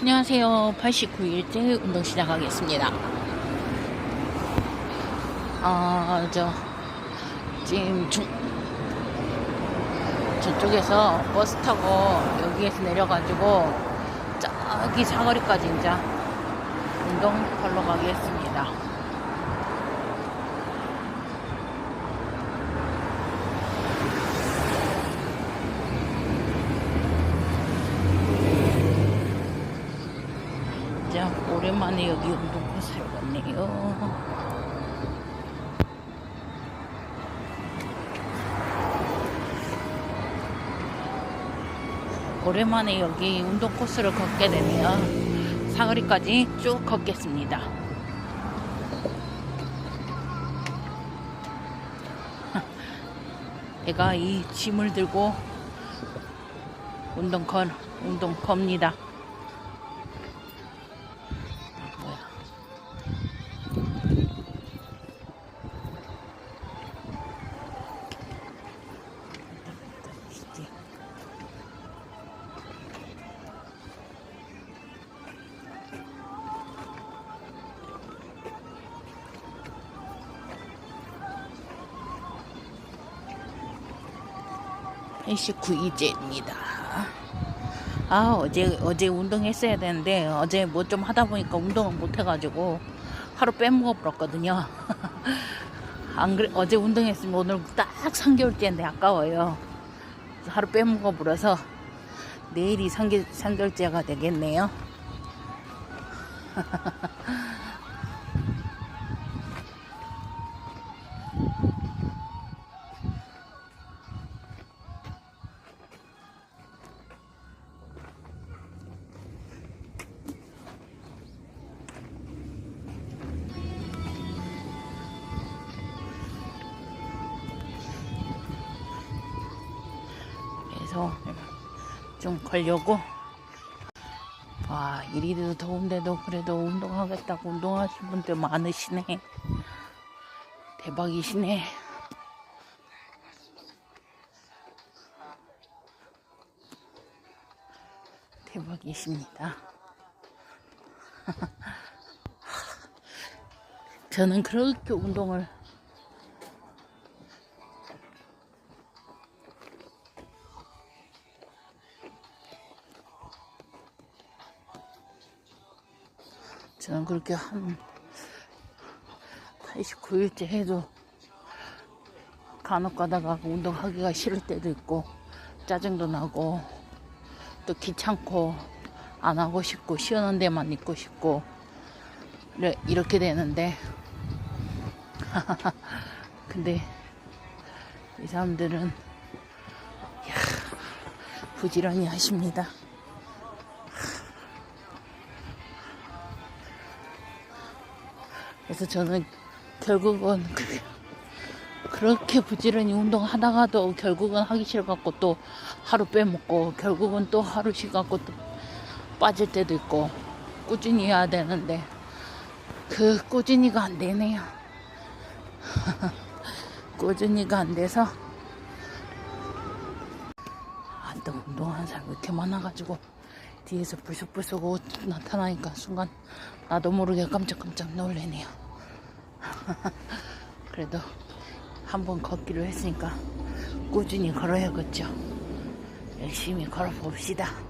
안녕하세요. 89일째 운동 시작하겠습니다. 아, 저, 지금 중, 저쪽에서 버스 타고 여기에서 내려가지고 저기 사거리까지 이제 운동 걸러 가겠습니다. 진짜 오랜만에 여기 운동 코스를 왔네요. 오랜만에 여기 운동 코스를 걷게 되네요. 사거리까지 쭉 걷겠습니다. 내가 이 짐을 들고 운동 건 운동 겁니다. (89일째입니다) 아 어제 어제 운동했어야 되는데 어제 뭐 좀 하다 보니까 운동을 못 해가지고 하루 빼먹어 버렸거든요. 안 그래 어제 운동했으면 오늘 딱 3개월째인데 아까워요. 하루 빼먹어 버려서 내일이 3개, 3개월째가 되겠네요. 그래서 좀 걸려고? 와 이리도 더운데도 그래도 운동하겠다고 운동하신 분들 많으시네. 대박이시네. 대박이십니다. 저는 그렇게 운동을 저는 그렇게 한 89일째 해도 간혹 가다가 운동하기가 싫을 때도 있고 짜증도 나고 또 귀찮고 안 하고 싶고 시원한 데만 있고 싶고 이래- 이렇게 되는데 근데 이 사람들은 부지런히 하십니다. 그래서 저는 결국은 그- 그렇게 부지런히 운동하다가도 결국은 하기 싫어갖고 또 하루 빼먹고 결국은 또 하루 쉬갖고 또 빠질 때도 있고 꾸준히 해야 되는데 그 꾸준히가 안 되네요. 꾸준히가 안 돼서 아, 또 운동하는 사람 왜 이렇게 많아가지고 뒤에서 불쑥불쑥 옷 나타나니까 순간 나도 모르게 깜짝깜짝 놀래네요. 그래도 한번 걷기로 했으니까 꾸준히 걸어야겠죠. 열심히 걸어봅시다.